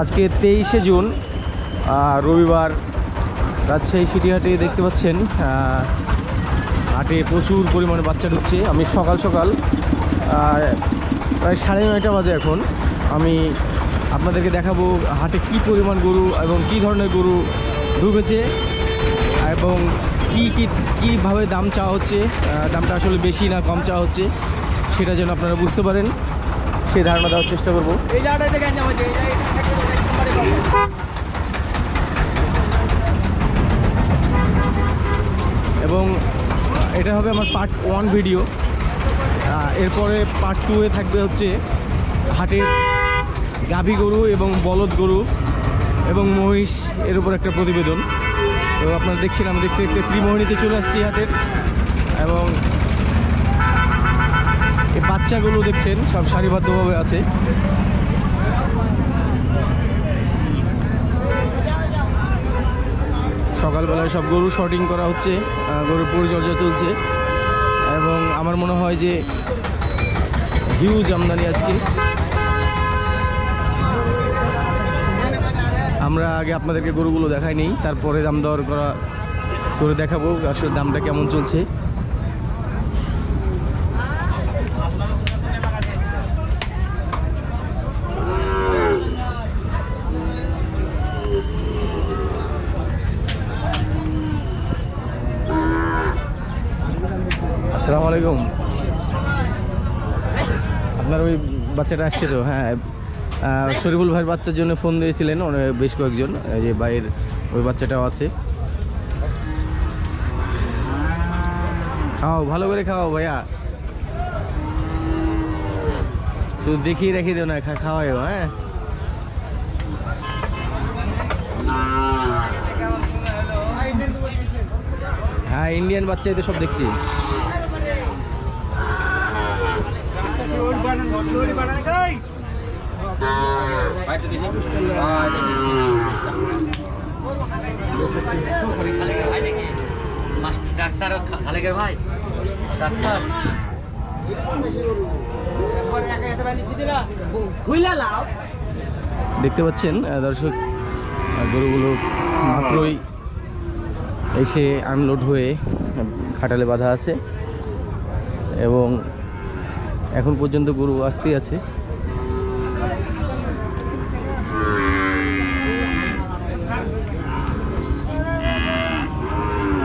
আজকে তেইশে জুন রবিবার রাজশাহী সিটি হাটে দেখতে পাচ্ছেন হাটে প্রচুর পরিমাণে বাচ্চা ঢুকছে। আমি সকাল সকাল প্রায় সাড়ে নয়টা বাজে এখন। আমি আপনাদেরকে দেখাবো হাটে কি পরিমাণ গরু এবং কি ধরনের গরু ঢুকেছে এবং কি কি, কীভাবে দাম চাওয়া হচ্ছে দামটা আসলে বেশি না কম চাওয়া হচ্ছে, সেটা যেন আপনারা বুঝতে পারেন। সেই ধারণা দেওয়ার চেষ্টা করব। এবং এটা হবে আমার পার্ট ওয়ান ভিডিও এরপরে পার্ট টুয়ে থাকবে হচ্ছে হাটের গাভী গরু এবং বলদ গরু এবং মহিষ এর উপর একটা প্রতিবেদন। তো আপনারা দেখছেন আমি দেখতে দেখতে ত্রিমোহিনীতে চলে আসছি হাটের। এবং এই বাচ্চাগুলো দেখছেন, সব সারিবদ্ধভাবে আছে। সকালবেলায় সব গরু শর্টিং করা হচ্ছে গরু পরিচর্যা চলছে। এবং আমার মনে হয় যে হিউজ আমদানি আজকে। আমরা আগে আপনাদেরকে গরুগুলো দেখাই নেই, তারপরে দাম দর করা করে দেখাবো, আসলে দামটা কেমন চলছে আসসালামু আলাইকুম আপনার ওই বাচ্চাটা আসছে তো হ্যাঁ। শরীফুল ভাইয়ের বাচ্চার জন্য ফোন দিয়েছিলেন, ওরা বেশ কয়েকজন যে ভাইয়ের, ওই বাচ্চাটাও আছে। খাও, ভালো করে খাও ভাইয়া। শুধু দেখিয়ে রেখে দিও না খাওয়াইও হ্যাঁ। হ্যাঁ ইন্ডিয়ান বাচ্চাই তো সব দেখছি। দেখতে পাচ্ছেন দর্শক গরুগুলো মাত্রই এসে আনলোড হয়ে খাটালে বাঁধা আছে। এবং এখন পর্যন্ত গরু আসতেই আছে।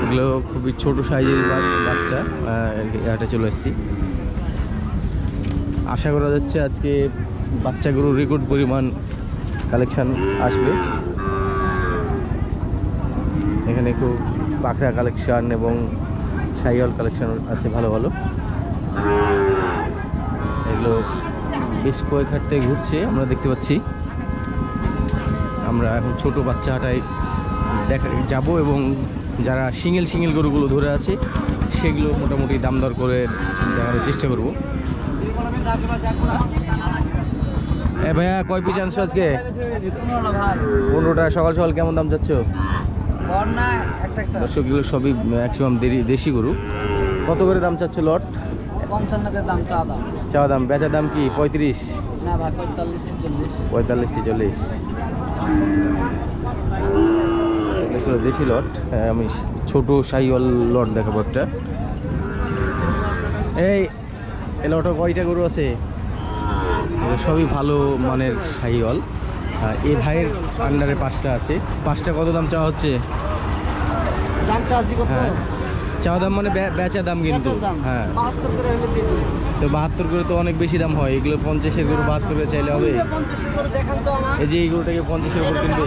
এগুলো খুবই ছোট সাইজের বাচ্চা হাটে চলে এসেছি। আশা করা যাচ্ছে আজকে বাচ্চা গরুর রেকর্ড পরিমাণ কালেকশন আসবে। এখানে খুব পাখরা কালেকশন এবং সাইওয়াল কালেকশন আছে ভালো ভালো। এগুলো বেশ কয়েক হাট থেকে ঘুরছে, আমরা দেখতে পাচ্ছি। আমরা এখন ছোট বাচ্চা হাটায় দেখা, যাব এবং যারা সিঙ্গেল সিঙ্গেল গরুগুলো ধরে আছে, সেগুলো মোটামুটি দাম দর করে দেখানোর চেষ্টা করব। এ ভাইয়া, কয় পিস আনছো আজকে? পনেরোটা, সকাল সকাল কেমন দাম যাচ্ছ? বন্যা একটা একটা দর্শক, এগুলো সবই ম্যাক্সিমাম দেরি, দেশি গরু। কত করে দাম চাচ্ছে লট? পঞ্চান্ন দাম চা দাম। চাওয়া দাম বেচা দাম কি পঁয়ত্রিশ? পঁয়তাল্লিশ চল্লিশ। ছেচল্লিশ। ছিল দেশি লট। হ্যাঁ, আমি ছোট সাইওয়াল লট দেখাবো একটা। এই এই লটে কয়টা গরু আছে? সবই ভালো মানের সাইওয়াল। এই ভাইয়ের আন্ডারে পাঁচটা আছে। পাঁচটা কত দাম চাওয়া হচ্ছে? হ্যাঁ। চাওয়া দাম মানে বেচা দাম কিন্তু। হ্যাঁ। তো বাহাত্তর করে তো অনেক বেশি দাম হয়। এগুলো পঞ্চাশের গরু বাহাত্তর করে চাইলে হবে। এই যে এই গরুটাকে পঞ্চাশের উপর কিনবে।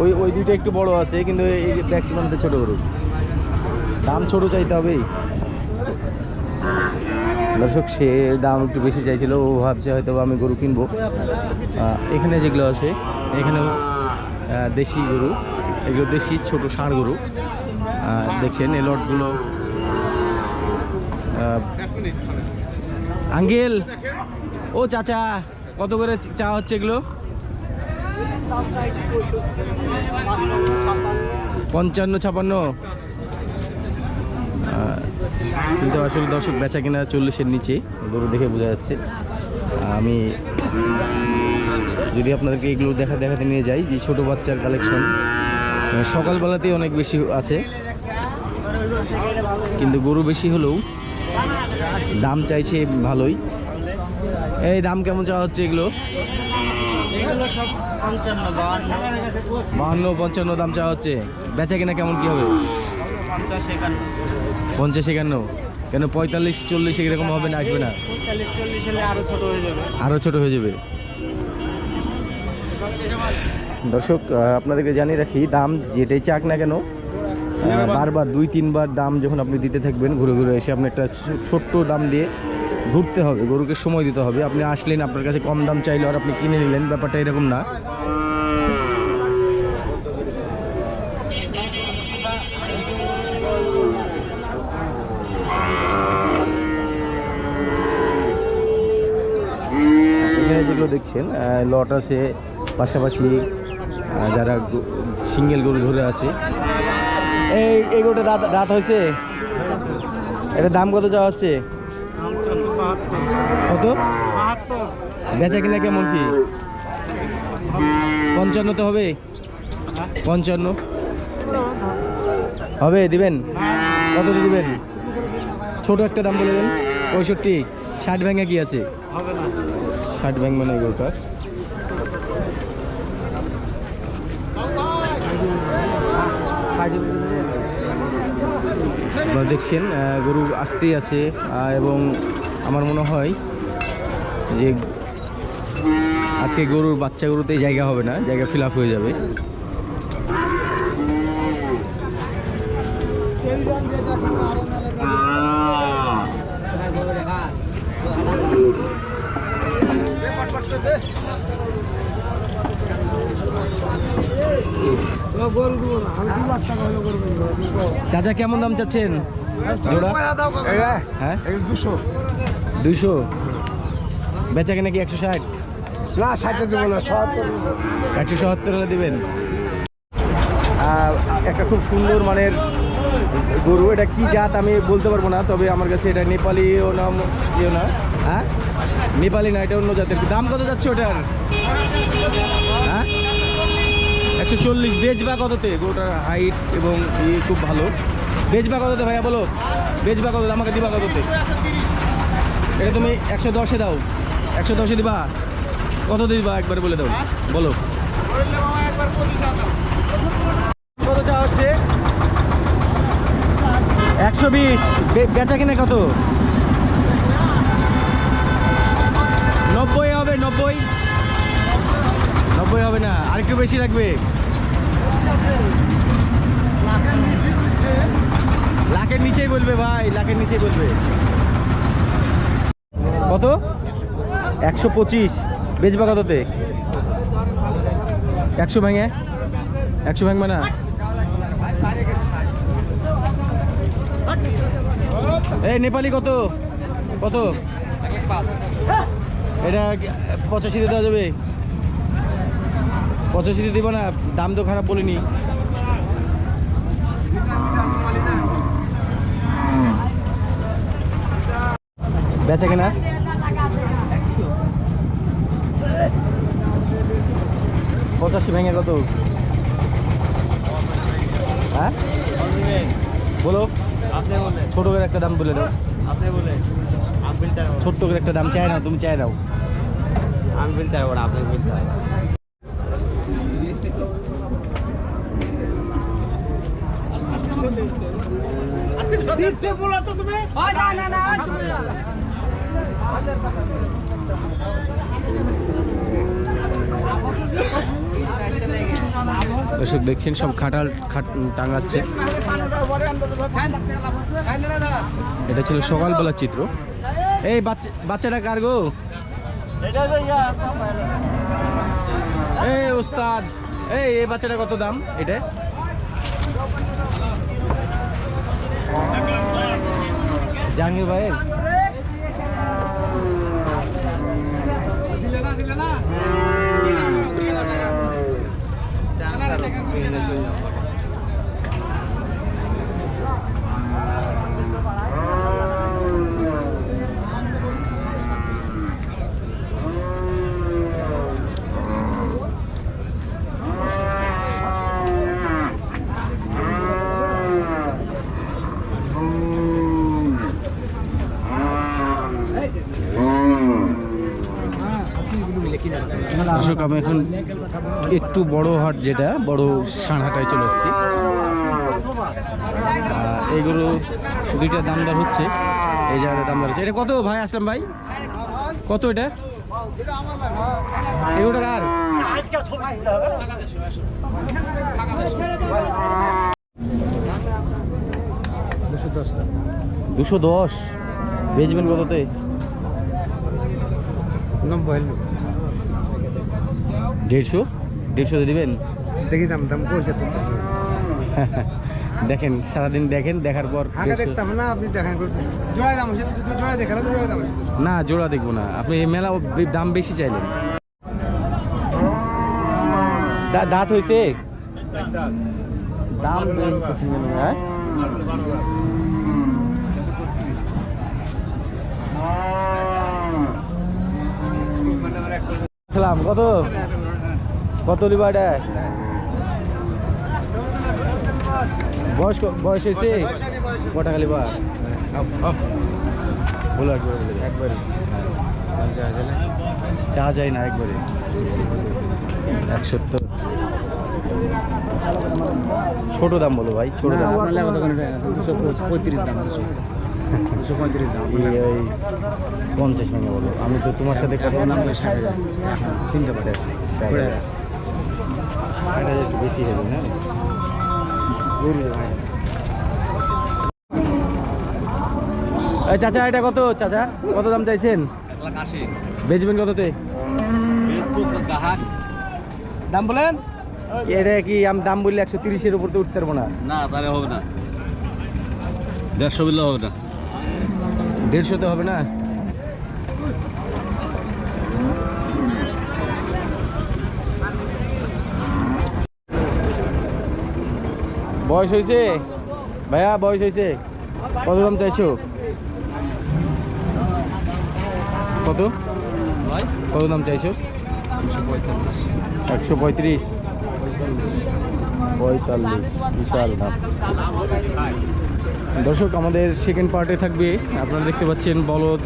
ওই ওই দুইটা একটু বড় আছে, কিন্তু এই যে ম্যাক্সিমামটা ছোট গরু। দাম ছোট চাইতে হবেই। দর্শক, সে দাম একটু বেশি চাইছিল, ও ভাবছে হয়তো আমি গরু কিনবো। এখানে যেগুলো আছে, এখানেও দেশি গরু, এগুলো দেশি ছোট ষাঁড় গরু। দেখছেন এই লটগুলো। আহ, আঙ্কেল ও চাচা কত করে চা হচ্ছে এগুলো? পঞ্চান্ন ছাপান্ন। কিন্তু আসলে দর্শক বেচা কিনা চল্লিশের নিচে গরু দেখে বোঝা যাচ্ছে। আমি যদি আপনাদেরকে এগুলো দেখা দেখাতে নিয়ে যাই যে ছোট বাচ্চার কালেকশন সকালবেলাতেই অনেক বেশি আছে। কিন্তু গরু বেশি হলেও দাম চাইছে ভালোই। এই দাম কেমন চাওয়া হচ্ছে এগুলো? বাহান্ন। পঞ্চান্ন দাম চাওয়া হচ্ছে। বেচা কিনা কেমন কি হবে? পঞ্চাশ একান্ন। কেন পঁয়তাল্লিশ চল্লিশ এরকম হবে না আসবে না? হয়ে আরও ছোট হয়ে যাবে। দর্শক আপনাদেরকে জানিয়ে রাখি দাম যেটাই চাক না কেন বারবার দুই তিনবার দাম যখন আপনি দিতে থাকবেন ঘুরে ঘুরে এসে আপনি একটা ছোট্ট দাম দিয়ে ঘুরতে হবে গরুকে সময় দিতে হবে। আপনি আসলেন আপনার কাছে কম দাম চাইলে আর আপনি কিনে নিলেন ব্যাপারটা এরকম না। এখানে যেগুলো দেখছেন লট আছে পাশাপাশি যারা সিঙ্গেল গরু ধরে আছে এই গরুটা দাঁত দাঁত হয়েছে? এটা দাম কত চাওয়া হচ্ছে? কত? বেচা কিনা কেমন কি? পঞ্চান্ন তো হবে। পঞ্চান্ন। হবে, দিবেন? কত দিবেন? ছোট একটা দাম বলে দেন। পঁয়ষট্টি। ষাট ভেঙে কি আছে? ষাট ব্যাংক মানে গরুটা আপনারা দেখছেন গরু আসতেই আছে এবং আমার মনে হয় যে আজকে গরুর বাচ্চা গরুতে জায়গা হবে না, জায়গা ফিল হয়ে যাবে। চাচা, কেমন দাম চাচ্ছেন? জোড়া? হ্যাঁ? দুশো দুইশো? বেচা কিনা কি একশো ষাট? না ষাটে দেবো না একশো সত্তর হলে দেবেন। একটা খুব সুন্দর মানের গরু, এটা কি জাত আমি বলতে পারব না, তবে আমার কাছে এটা নেপালিও না ইয়েও না। হ্যাঁ? নেপালি না, এটা অন্য জাতের। দাম কত যাচ্ছে ওটার? হ্যাঁ? একশো চল্লিশ বেচবা কততে? গরুটার হাইট এবং ইয়ে খুব ভালো। বেচবা কততে ভাইয়া বলো? বেচবা কত আমাকে দিবা কততে? এটা তুমি একশো দশে দাও। একশো দশে দিবা? কত দিবা? একবার বলে দাও। বলো। কত চা হচ্ছে? একশো বিশ। বেচা কিনা কত? নব্বই হবে, নব্বই। নব্বই হবে না, আরেকটু বেশি লাগবে। লাখের নিচেই বলবে ভাই, লাখের নিচেই বলবে। কত? একশো পঁচিশ। বেচবা কততে? একশো ভেঙে একশো ভাঙবে না এই, নেপালি কত? কত? এটা পঁচাশিতে দেওয়া যাবে? পঁচাশিতে দিব না, দাম তো খারাপ বলিনি। বেচা কেনা? পঁচাশি ভেঙে কত? হ্যাঁ? বলো। ছোট করে একটা দাম বলে দাও। ছোট্ট করে একটা দাম চাই না, তুমি চাই নাও। আনবিলটা ওরা আপনি বলতে হবে দর্শক দেখছেন, সব খাটাল খাট টাঙাচ্ছে। এটা ছিল সকালবেলার চিত্র। এই বাচ্চা বাচ্চাটা কার গো? এই ওস্তাদ। এই এই বাচ্চাটা কত দাম? এটা? জাহাঙ্গীর ভাইয়ের দর্শক আমি এখন একটু বড় হাট যেটা, বড় সানহাটায় চলে এসেছি। এইগুলো দুইটা দাম দর হচ্ছে, এই জায়গাটা দাম দর হচ্ছে। এটা কত ভাই আসলাম ভাই? কত এটা? দুশো দশ। বেচবেন কততে? নব্বই। দেড়শো? দেড়শোতে দেবেন? দেখি দাম দাম করছে দেখেন সারাদিন দেখেন দেখার পর আগে 150 দেখতাম না আপনি দেখান দাম দাম না জোড়া দেখব না। আপনি এই মেলা দাম বেশি চাইলেন। দাঁত হয়েছে দাম হ্যাঁ? কত? কত লিবা এটা বয়স ক- বয়স হয়েছে বা বলো একবার একবারই চা যায় না একবারে এক সত্তর ছোট দাম বলো ভাই ছোট দাম দুশো পঁয়ত্রিশ দাম দুশো পঁয়ত্রিশ দাম ওই পঞ্চাশ ভেঙে বলো আমি তো তোমার সাথে কথা নাম ষাট হাজার পারে হাজার একটু বেশি হবে এই চাচা এটা কত চাচা? কত দাম চাইছেন? বেচবেন কততে? দাম বলেন? এটা কি আমি দাম বললে একশো তিরিশের উপর তো উঠতে পারব না? না তাহলে হবে না। দেড়শো বললে হবে না। দেড়শোতে হবে না? বয়স হয়েছে? ভাইয়া, বয়স হয়েছে? কত দাম চাইছো? কত? কত দাম চাইছো? একশো পঁয়ত্রিশ। পঁয়তাল্লিশ, বিশাল দাম। দর্শক, আমাদের সেকেন্ড পার্টে থাকবে। আপনারা দেখতে পাচ্ছেন বলদ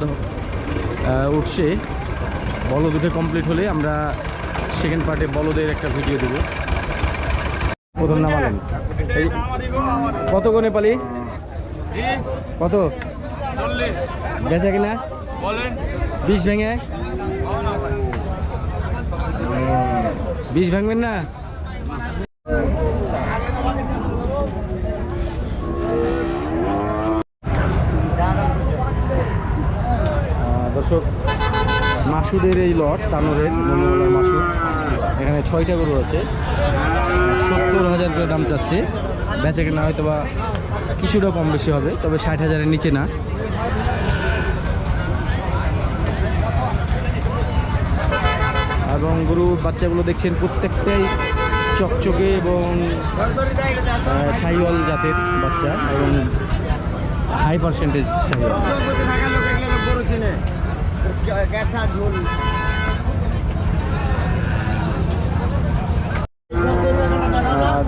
উঠছে। বলদ উঠে কমপ্লিট হলে আমরা সেকেন্ড পার্টে বলদের একটা ভিডিও দেব। প্রথম নামালেন কত কোনে পালি? কত? বেচা কিনা? বিষ ভেঙে? বিষ ভাঙবেন না? দর্শক মাসুদের এই লট, তানোরের মনোলার মাসুদ এখানে ছয়টা গরু আছে। সত্তর হাজার করে দাম চাচ্ছে। বেচা কেনা হয়তো বা কিছুটা কম বেশি হবে, তবে ষাট হাজারের নিচে না। এবং গরুর বাচ্চাগুলো দেখছেন প্রত্যেকটাই চকচকে এবং সাইওয়াল জাতের বাচ্চা এবং হাই পার্সেন্টেজ সাইওয়াল।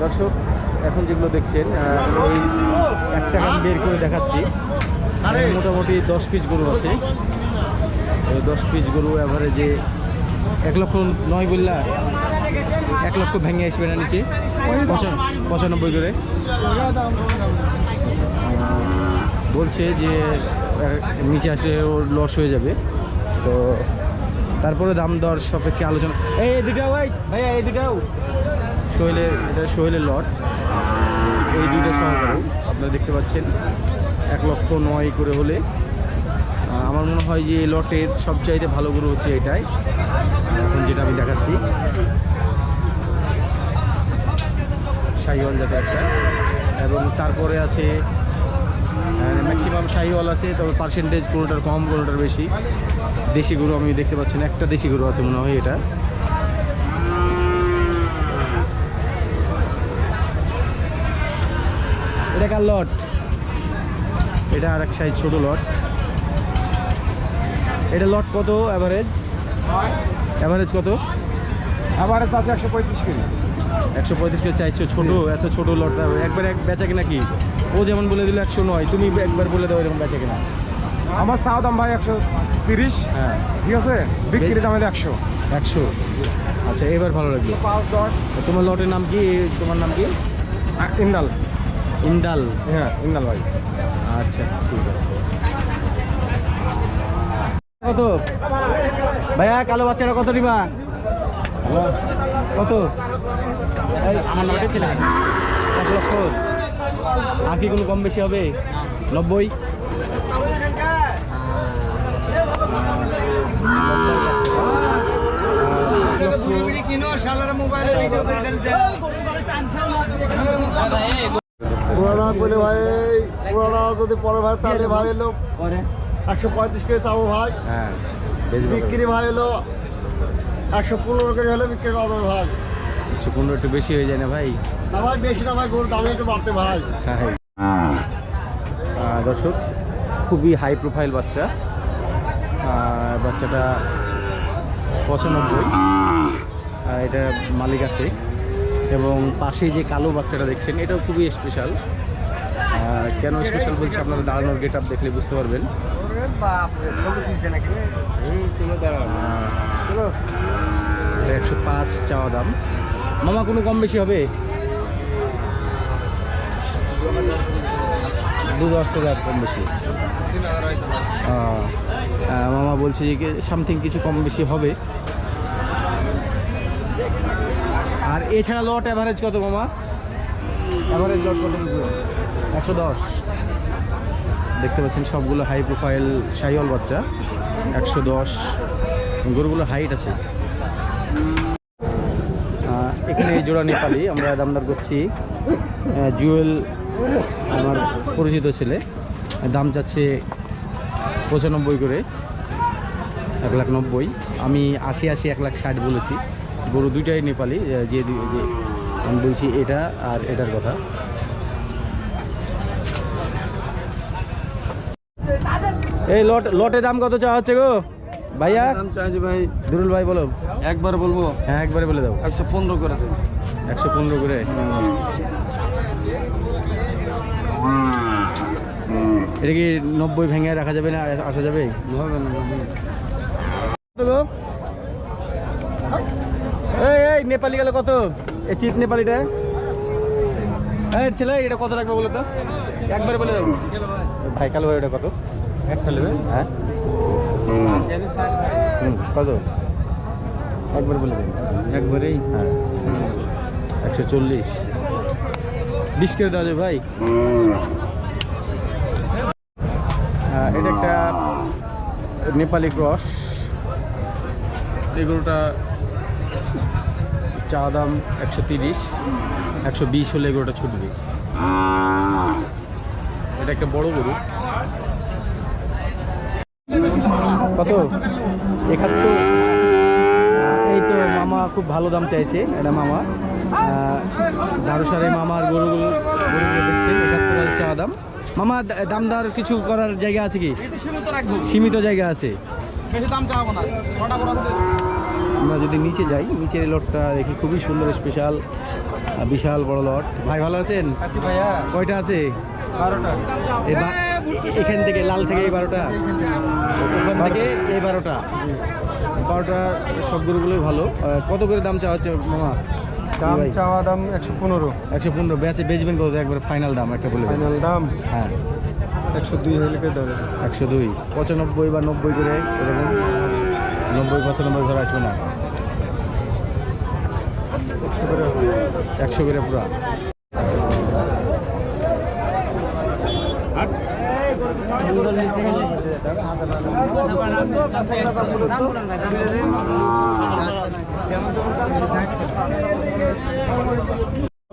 দর্শক, এখন যেগুলো দেখছেন ওই একটা বের করে দেখাচ্ছি। মোটামুটি দশ পিস গরু আছে। দশ পিস গরু অ্যাভারেজে এক লক্ষ নয় বললা, এক লক্ষ ভেঙে আসবে না নিচে। পঁচানব্বই করে। বলছে যে নিচে আসে ওর লস হয়ে যাবে। তো তারপরে দাম দর সাপেক্ষে আলোচনা এই দুটাও এই ভাইয়া, এই দুটাও সোহেলের, এটা সোহেলের লট এই দুইটা সহকারে। আপনারা দেখতে পাচ্ছেন, এক লক্ষ নয় করে হলে। আমার মনে হয় যে লটের সবচাইতে ভালো গরু হচ্ছে এটাই। এখন যেটা আমি দেখাচ্ছি। শাহিওয়াল জাতের একটা। এবং তারপরে আছে ম্যাক্সিমাম শাহিওয়াল আছে তবে পার্সেন্টেজ কোনোটার কম কোনোটার বেশি। দেশি গরু আমি দেখতে পাচ্ছেন একটা দেশি গরু আছে মনে হয় এটা। এটা কার লট? এটা আর এক সাইজ ছোটো লট। এটা লট কত অ্যাভারেজ অ্যাভারেজ কত? আবার তাতে একশো পঁয়ত্রিশ কেজি। একশো পঁয়ত্রিশ কেজি চাইছো ছোটো এত ছোটো লটটা একবার এক বেচা কিনা কি? ও যেমন বলে দিল একশো নয় তুমি একবার বলে দাও এরকম বেচা কিনা। আমার চা দাম ভাই একশো তিরিশ। হ্যাঁ। ঠিক আছে? বিক্রি দাম একশো। একশো। আচ্ছা এবার ভালো লাগল। তো তোমার লটের নাম কি? তোমার নাম কি? ইন্দাল। ইন্দাল। হ্যাঁ ইন্দাল ভাই। আচ্ছা ঠিক আছে। কত? ভাইয়া কালো বাচ্চাটা কত নিবা? কত? আমার লটে ছিল। এক লক্ষ। আর কি কোনো কম বেশি হবে? নব্বই? পুরানা বলে ভাই পুরানা যদি পরে ভাই এলো একশো পঁয়ত্রিশ কেজি চাবো ভাই। হ্যাঁ বিক্রি ভাই এলো একশো পনেরো কেজি হলে বিক্রি করবে ভাই। একশো পনেরো একটু বেশি হয়ে যায় না ভাই? ভাই বেশি একটু বাড়তে ভাই। হ্যাঁ। দর্শক খুবই হাই প্রোফাইল বাচ্চা। আর বাচ্চাটা পঁচানব্বই। এটা মালিক আছে। এবং পাশে যে কালো বাচ্চাটা দেখছেন এটাও খুবই স্পেশাল কেন স্পেশাল বলছি আপনারা দাঁড়ানোর গেট আপ দেখলে বুঝতে পারবেন। এটা একশো পাঁচ চাওয়া দাম। মামা, কোনো কম বেশি হবে? দু দশ হাজার কম বেশি। মামা বলছে যে সামথিং কিছু কম বেশি হবে। আর এছাড়া লট অ্যাভারেজ কত মামা? অ্যাভারেজ লট কত? একশো দশ। দেখতে পাচ্ছেন সবগুলো হাই প্রোফাইল সাইওয়াল বাচ্চা। একশো দশ। গরুগুলো হাইট আছে আহ, এখানে এই জোড়া নেপালি আমরা দামদার করছি জুয়েল আমার পরিচিত ছেলে। দাম যাচ্ছে পঁচানব্বই করে এক লাখ নব্বই। আমি আশি আশি এক লাখ ষাট বলেছি। গরু দুইটাই নেপালি যে যে আমি বলছি এটা আর এটার কথা। এই লট লটের দাম কত চাওয়া হচ্ছে গো? ভাইয়া? চাইছি ভাই দুরুল ভাই বলো। একবার বলব। হ্যাঁ একবারে বলে দাও। একশো পনেরো করে দেন একশো পনেরো করে। এটা কি নব্বই ভেঙে রাখা যাবে না আসা যাবে? এই এই নেপালি গেলে কত? এই চিত নেপালিটা। এই ছেলে এটা কত রাখবে বলো তো? একবারে বলে দেবো ভাই কালো ভাই এটা কত? একটা নেবে। হ্যাঁ? কত? একবার বলে দেন একবারেই? হ্যাঁ। একশো চল্লিশ। বিশ করে ভাই? এটা একটা নেপালি ক্রস। এগুলোটা চা দাম একশো তিরিশ, একশো বিশ হলে এগুলোটা ছুটবে। এটা একটা বড় গরু। কত? একাত্তর মামা খুব ভালো দাম চাইছে এটা মামা। দারুসারে মামার গরুগুলো গরুগুলো দেখছেন একাত্তর হাজার চাওয়া দাম। মামা দা- দাম দর কিছু করার জায়গা আছে কি? সীমিত জায়গা আছে। আমরা যদি নিচে যাই নিচের লটটা দেখি খুবই সুন্দর স্পেশাল বিশাল বড় লট। ভাই ভালো আছেন? কয়টা আছে? এখান থেকে লাল থেকে এই বারোটা? ওখান থেকে এই বারোটা। বারোটা সব গরুগুলোই ভালো। কত করে দাম চাওয়া হচ্ছে মামা? দাম চাওয়া দাম একশো পনেরো। একশো পনেরো। বেচে বেচবেন কত? একবার ফাইনাল দাম একটা বলে ফাইনাল দাম? হ্যাঁ। একশো দুই হলে দেবে একশো দুই। পঁচানব্বই বা নব্বই করে এরকম। নব্বই পঁচানব্বই ঘরে আসবে না। একশো করে পুরা।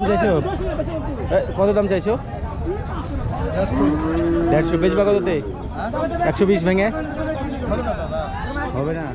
চাইছো? কত দাম চাইছো? দেড়শো বেচবা কততে? একশো বিশ ভেঙে? হবে না।